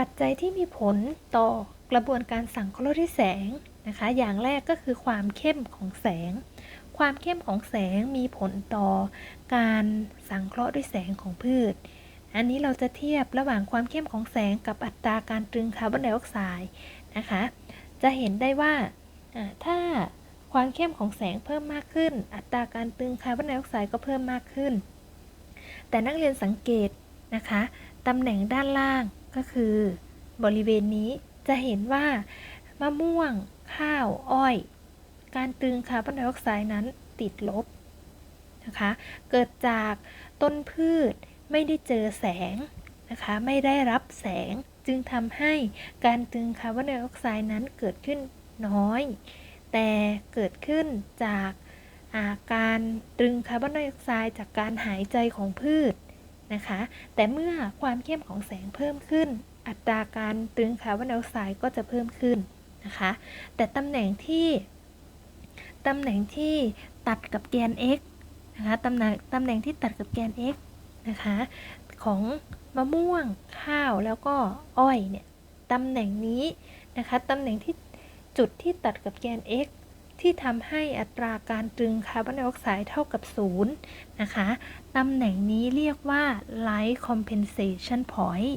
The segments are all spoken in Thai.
ปัจจัยที่มีผลต่อกระบวนการสังเคราะห์ด้วยแสงนะคะ อย่างแรกก็คือความเข้มของแสง ความเข้มของแสงมีผลต่อการสังเคราะห์ด้วยแสงของพืช อันนี้เราจะเทียบระหว่างความเข้มของแสงกับอัตราการตรึงคาร์บอนไดออกไซด์นะคะ จะเห็นได้ว่าอ่าถ้าความเข้มของแสงเพิ่มมากขึ้น อัตราการตรึงคาร์บอนไดออกไซด์ก็เพิ่มมากขึ้น แต่นักเรียนสังเกตนะคะ ตำแหน่งด้านล่าง ก็คือบริเวณนี้จะเห็นว่ามะม่วง ข้าว อ้อย การตึงคาร์บอนไดออกไซด์นั้นติดลบนะคะ เกิดจากต้นพืชไม่ได้เจอแสงนะคะ ไม่ได้รับแสงจึงทำให้การตึงคาร์บอนไดออกไซด์นั้นเกิดขึ้นน้อย แต่เกิดขึ้นจากอาการตรึงคาร์บอนไดออกไซด์จากการหายใจของพืช นะคะ แต่เมื่อความเข้มของแสงเพิ่มขึ้น อัตราการตึงคาร์บอนไดออกไซด์ก็จะเพิ่มขึ้นนะคะ แต่ตำแหน่งที่ตำแหน่งที่ตัดกับแกน x นะคะตำแหน่งตำแหน่งที่ตัดกับแกน x นะคะของมะม่วงข้าวแล้วก็อ้อยเนี่ยตำแหน่งนี้นะคะตำแหน่งที่จุดที่ตัดกับแกน x ที่ทำให้อัตราการตรึงคาร์บอนไดออกไซด์เท่ากับ0นะคะตำแหน่งนี้เรียกว่า light compensation point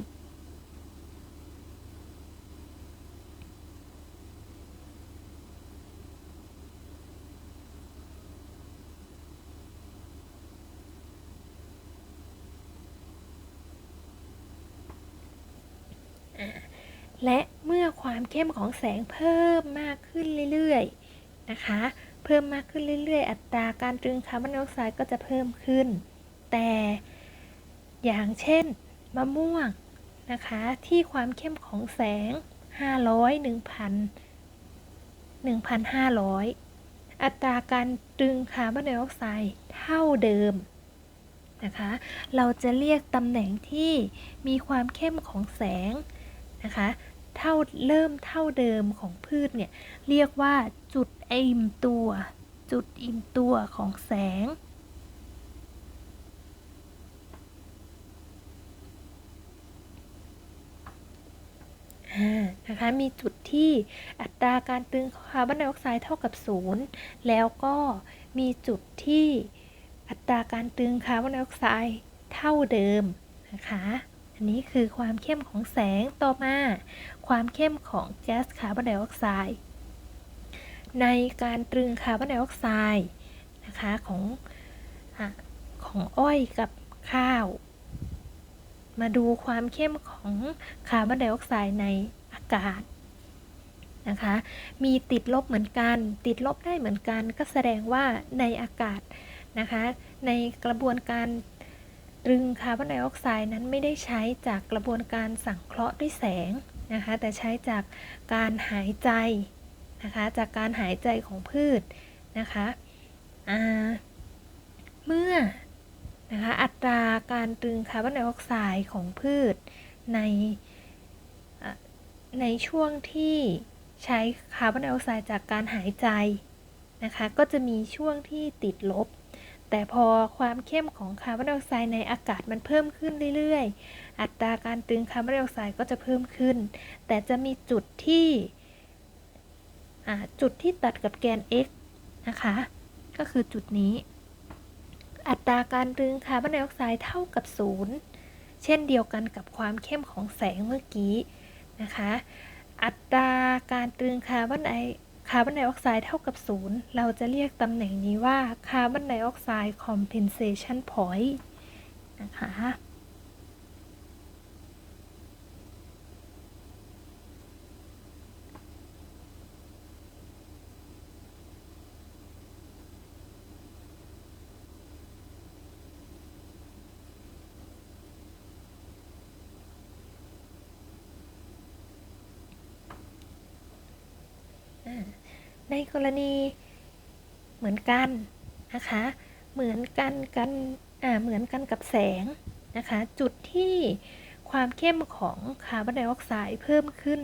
และเมื่อความเข้มของแสงเพิ่มมากขึ้นเรื่อยๆ นะคะ เพิ่มมากขึ้นเรื่อย ๆ อัตราการตรึงคาร์บอนไดออกไซด์ก็จะเพิ่มขึ้น แต่อย่างเช่นมะม่วงนะคะ ที่ความเข้มของแสง 500 1,000 1,500 อัตราการตรึงคาร์บอนไดออกไซด์เท่าเดิมนะคะ เราจะเรียกตำแหน่งที่มีความเข้มของแสงนะคะ เท่าเริ่มเท่าเดิมของพืชเนี่ยเรียกว่าจุดอิ่มตัว จุดอิ่มตัวของแสง นะคะมีจุดที่อัตราการตึงคาร์บอนไดออกไซด์เท่ากับ0แล้วก็มีจุดที่อัตราการตึงคาร์บอนไดออกไซด์เท่าเดิมนะคะ อันนี้คือความเข้มของแสงต่อมา ความเข้มของแก๊สคาร์บอนไดออกไซด์ในการตรึงคาร์บอนไดออกไซด์นะคะของอของอ้อยกับข้าว มาดูความเข้มของคาร์บอนไดออกไซด์ในอากาศนะคะ มีติดลบเหมือนกัน ติดลบได้เหมือนกัน ก็แสดงว่าในอากาศนะคะ ในกระบวนการ ตรึงคาร์บอนไดออกไซด์นั้นไม่ได้ใช้จากกระบวนการสังเคราะห์ด้วยแสงนะคะแต่ใช้จากการหายใจนะคะจากการหายใจของพืชนะคะเมื่อนะคะอัตราการตรึงคาร์บอนไดออกไซด์ของพืชในในช่วงที่ใช้คาร์บอนไดออกไซด์จากการหายใจนะคะก็จะมีช่วงที่ติดลบ แต่พอความเข้มของคาร์บอนไดออกไซด์ในอากาศมันเพิ่มขึ้นเรื่อยๆ อัตราการตึงคาร์บอนไดออกไซด์ก็จะเพิ่มขึ้น แต่จะมีจุดที่จุดที่ตัดกับแกน x นะคะ ก็คือจุดนี้ อัตราการตึงคาร์บอนไดออกไซด์เท่ากับ 0 เช่นเดียวกันกับความเข้มของแสงเมื่อกี้นะคะ อัตราการตึงคาร์บอนได คาร์บอนไดออกไซด์เท่ากับศูนย์เราจะเรียกตำแหน่งนี้ว่าคาร์บอนไดออกไซด์คอมเพนเซชันพอยต์นะคะ ในกรณีเหมือนกันนะคะ เหมือนกันกันอ่าเหมือนกันกับแสงนะคะ จุดที่ความเข้มของคาร์บอนไดออกไซด์เพิ่มขึ้น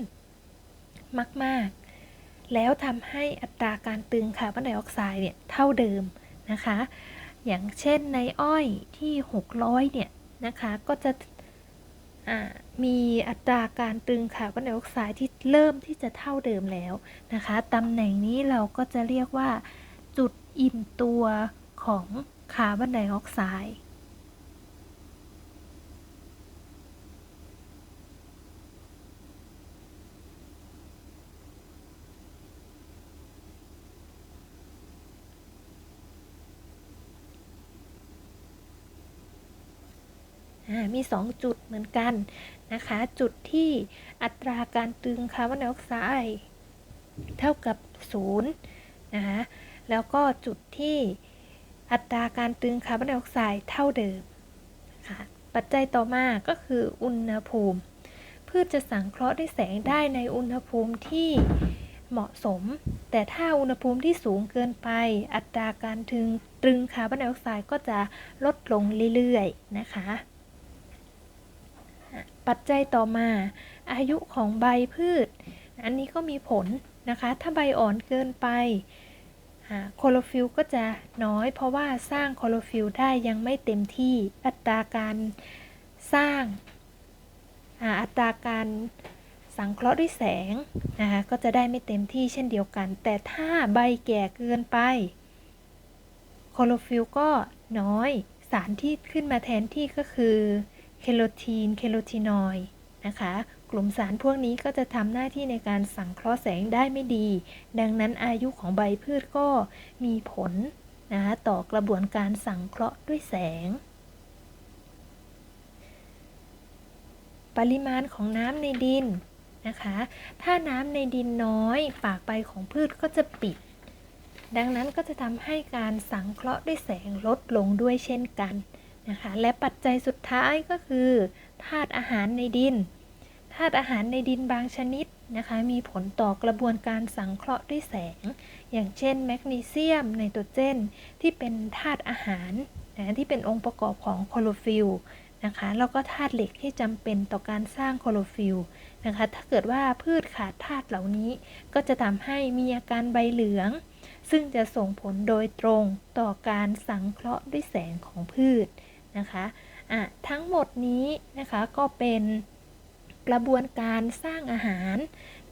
มาก ๆ แล้วทำให้อัตราการตึงคาร์บอนไดออกไซด์เนี่ยเท่าเดิมนะคะ อย่างเช่นในอ้อยที่ 600 เนี่ยนะคะ ก็จะอ่า มีอัตราการตึงคาร์บอนไดออกไซด์ที่เริ่มที่จะเท่าเดิมแล้วนะคะตำแหน่งนี้เราก็จะเรียกว่า จุดอิ่มตัวของคาร์บอนไดออกไซด์ มี 2 จุดเหมือนกันนะคะ จุดที่อัตราการตึงคาร์บอนไดออกไซด์เท่ากับ0นะคะแล้วก็จุดที่อัตราการตึงคาร์บอนไดออกไซด์เท่าเดิมนะะปัจจัยต่อมาก็คืออุณหภูมิ พืชจะสังเคราะห์ด้วยแสงได้ในอุณหภูมิที่เหมาะสม แต่ถ้าอุณหภูมิที่สูงเกินไป อัตราการตึงตรึงคาร์บอนไดออกไซด์ก็จะลดลงเรื่อยๆนะคะ ปัจจัยต่อมา อายุของใบพืช อันนี้ก็มีผลนะคะ ถ้าใบอ่อนเกินไปโคโลฟิลก็จะน้อยเพราะว่าสร้างโคโลฟิลได้ยังไม่เต็มที่อัตราการสร้างอัตราการสังเคราะห์ด้วยแสงนะคะก็จะได้ไม่เต็มที่เช่นเดียวกัน แต่ถ้าใบแก่เกินไปโคโลฟิลก็น้อยสารที่ขึ้นมาแทนที่ก็คือ เคโรทีน เคโรทีนอยด์นะคะ กลุ่มสารพวกนี้ก็จะทำหน้าที่ในการสังเคราะห์แสงได้ไม่ดี ดังนั้นอายุของใบพืชก็มีผลนะคะต่อกระบวนการสังเคราะห์ด้วยแสง ปริมาณของน้ำในดินนะคะ ถ้าน้ำในดินน้อยปากใบของพืชก็จะปิด ดังนั้นก็จะทำให้การสังเคราะห์ด้วยแสงลดลงด้วยเช่นกัน นะคะและปัจจัยสุดท้ายก็คือธาตุอาหารในดินธาตุอาหารในดินบางชนิดนะคะมีผลต่อกระบวนการสังเคราะห์ด้วยแสง อย่างเช่นแมกนีเซียมไนโตรเจน ที่เป็นธาตุอาหารนะที่เป็นองค์ประกอบของโคโลฟิลนะคะแล้วก็ธาตุเหล็กที่จำเป็นต่อการสร้างโคโลฟิลนะคะถ้าเกิดว่าพืชขาดธาตุเหล่านี้ ก็จะทำให้มีอาการใบเหลือง ซึ่งจะส่งผลโดยตรงต่อการสังเคราะห์ด้วยแสงของพืช นะคะอะทั้งหมดนี้นะคะก็เป็นกระบวนการสร้างอาหาร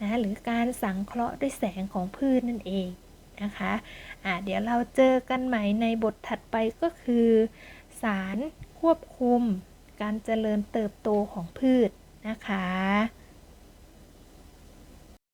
นะหรือการสังเคราะห์ด้วยแสงของพืชนั่นเองนะคะอะเดี๋ยวเราเจอกันใหม่ในบทถัดไปก็คือ สารควบคุมการเจริญเติบโตของพืชนะคะ